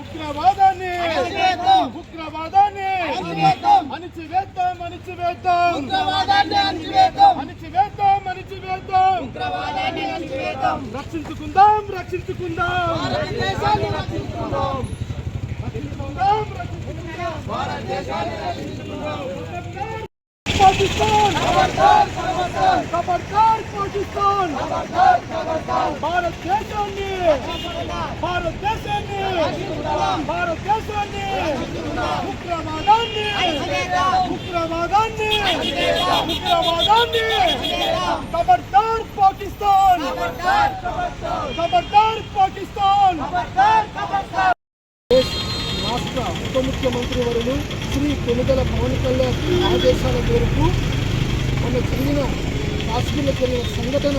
ఉగ్రవాదాన్ని అణచివేద్దాం. ఉగ్రవాదాన్ని అణచివేద్దాం. అణిచివేద్దాం అణిచివేద్దాం. ఉగ్రవాదాన్ని అణచివేద్దాం. అణిచివేద్దాం అణిచివేద్దాం. ఉగ్రవాదాన్ని అణచివేద్దాం. రక్షించుకుందాం రక్షించుకుందాం. భారతదేశాన్ని రక్షించుకుందాం. రక్షించుకుందాం రక్షించుకుందాం. భారతదేశాన్ని రక్షించుకుందాం. పాకిస్తాన్. ఖబర్దార్ ఖబర్దార్ ఖబర్దార్ పాకిస్తాన్. ఖబర్దార్ ఖబర్దార్ భారతదేశాన్ని. భారతదేశాన్ని. భారతదేశాన్ని. ఉగ్రవాదాన్ని. ఉగ్రవాదాన్ని. ఉగ్రవాదాన్ని. ఖబర్దార్ పాకిస్తాన్. ఖబర్దార్ ఖబర్దార్ ఖబర్దార్ పాకిస్తాన్. ఖబర్దార్ ఖబర్దార్ రాష్ట్ర ఉప ముఖ్యమంత్రి వర్యులు శ్రీ కొనుగల పవన్ కళ్యాణ్ ఆదేశాల మేరకు మన జరిగిన కాశ్మీర్ జరిగిన సంఘటన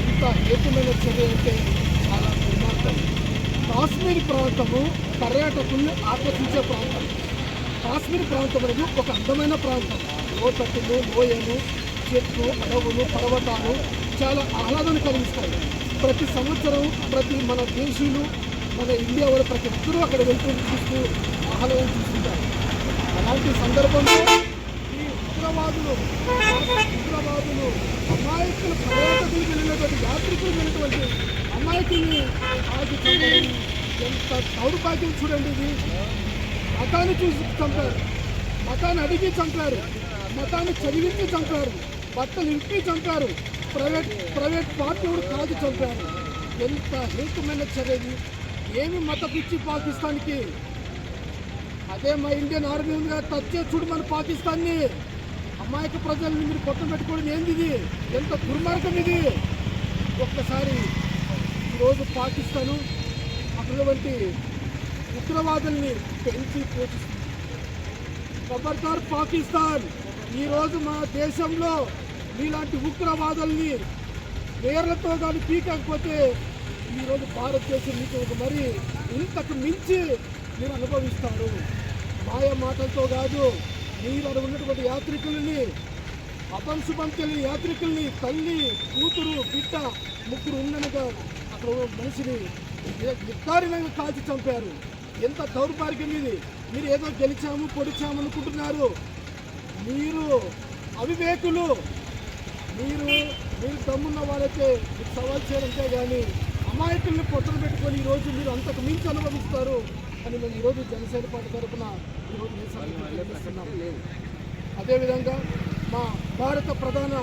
ఎంత ఏకమైన చర్య అంటే చాలా దుర్మార్గం. కాశ్మీర్ ప్రాంతము పర్యాటకుల్ని ఆకర్షించే ప్రాంతం. కాశ్మీర్ ప్రాంతం అనేది ఒక అందమైన ప్రాంతం. లోతట్టులు లోయలు చెట్లు అడవులు పర్వతాలు చాలా ఆహ్లాదాన్ని కలిగిస్తాయి. ప్రతి సంవత్సరం ప్రతి మన దేశీయులు మన ఇండియా వాళ్ళు ప్రతి ఒక్కరూ అక్కడ వెళ్తూ చూస్తూ ఆహ్లాదం చూస్తుంటారు. అలాంటి సందర్భంలో ఉగ్రవాదులు ఉగ్రవాదులు అమాయకులు పర్యాటకులు వెళ్ళినటువంటి యాత్రికులు వెళ్ళినటువంటి అమాయకుల్ని ఆగి చంపడం ఎంత దౌర్భాగ్యం చూడండి ఇది. మతాన్ని చూసి చంపారు. మతాన్ని అడిగి చంపారు. మతాన్ని చదివించి చంపారు. బట్టలు ఇంటి చంపారు. ప్రైవేట్ ప్రైవేట్ పార్టీ కూడా కాదు చంపారు. ఎంత హేతుమైన చర్యది ఏమి మత పిచ్చి పాకిస్తాన్కి? అదే మా ఇండియన్ ఆర్మీ ఉందిగా టచ్ చేసి చూడు మన పాకిస్తాన్ని. అమాయక ప్రజల్ని మీరు కొత్త పెట్టుకోవడం ఏంది ఇది? ఎంత దుర్మార్గం ఇది? ఒక్కసారి ఈరోజు పాకిస్తాను అటువంటి ఉగ్రవాదుల్ని పెంచి పోషిస్తుంది. ఖబర్దార్ పాకిస్తాన్ ఈరోజు మన దేశంలో మీలాంటి ఉగ్రవాదుల్ని వేర్లతో కానీ పీకకపోతే ఈరోజు భారతదేశం మీకు ఒక మరి ఇంతకు మించి మీరు అనుభవిస్తారు. మాయ మాటలతో కాదు మీరు అక్కడ ఉన్నటువంటి యాత్రికుల్ని అపంశుభం యాత్రికుల్ని తల్లి కూతురు బిడ్డ ముగ్గురు ఉండనగా అక్కడ మనిషిని నిర్ధారణంగా కాల్చి చంపారు. ఎంత దౌర్భాగ్యం ఇది. మీరు ఏదో గెలిచాము పొడిచాము అనుకుంటున్నారు. మీరు అవివేకులు. మీరు మీరు తమ్మున్న వాళ్ళైతే సవాల్ చేయడంతే కానీ అమాయకుల్ని పొట్టలు పెట్టుకొని ఈరోజు మీరు అంతకు మించి అనుభవిస్తారు అని మేము ఈరోజు జనసేన పార్టీ తరఫున ఈరోజు లేదు అదేవిధంగా మా భారత ప్రధాన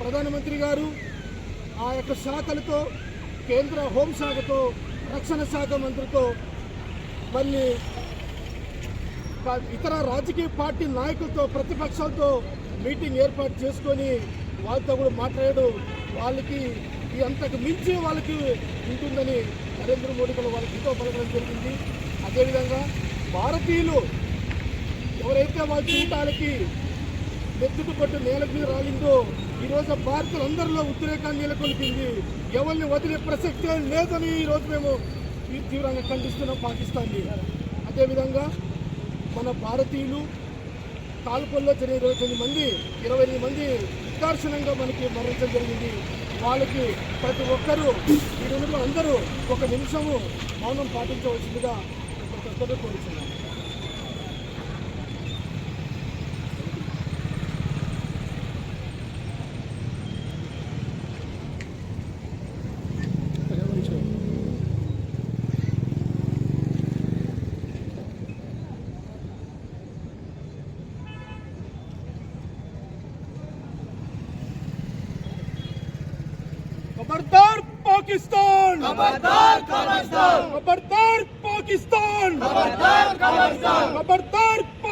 ప్రధానమంత్రి గారు ఆ యొక్క శాఖలతో కేంద్ర హోంశాఖతో రక్షణ శాఖ మంత్రితో మళ్ళీ ఇతర రాజకీయ పార్టీ నాయకులతో ప్రతిపక్షాలతో మీటింగ్ ఏర్పాటు చేసుకొని వాళ్ళతో కూడా మాట్లాడాడు. వాళ్ళకి అంతకు మించి వాళ్ళకి ఉంటుందని నరేంద్ర మోడీ కూడా వాళ్ళకి ఎంతో పలకడం జరిగింది. అదేవిధంగా భారతీయులు ఎవరైతే వాళ్ళ జీవితాలకి నెత్తుకు పట్టు నేల మీద రాలిందో ఈరోజు భారతీయులందరిలో ఉద్రేకాన్ని నెలకొల్పింది. ఎవరిని వదిలే ప్రసక్తే లేదని ఈరోజు మేము తీవ్రంగా ఖండిస్తున్నాం పాకిస్తాన్ని. అదేవిధంగా మన భారతీయులు కాల్పుల్లో జరిగిన ఇరవై తొమ్మిది మంది ఇరవై ఎనిమిది మంది వికర్షణంగా మనకి మరణించడం జరిగింది. వాళ్ళకి ప్రతి ఒక్కరూ ఈ అందరూ ఒక నిమిషము మౌనం పాటించవలసిందిగా ప్రతి ఒక్కరూ కోరుతున్నాను खबरदार पाकिस्तान खबरदार खबरदार खबरदार पाकिस्तान खबरदार खबरदार खबरदार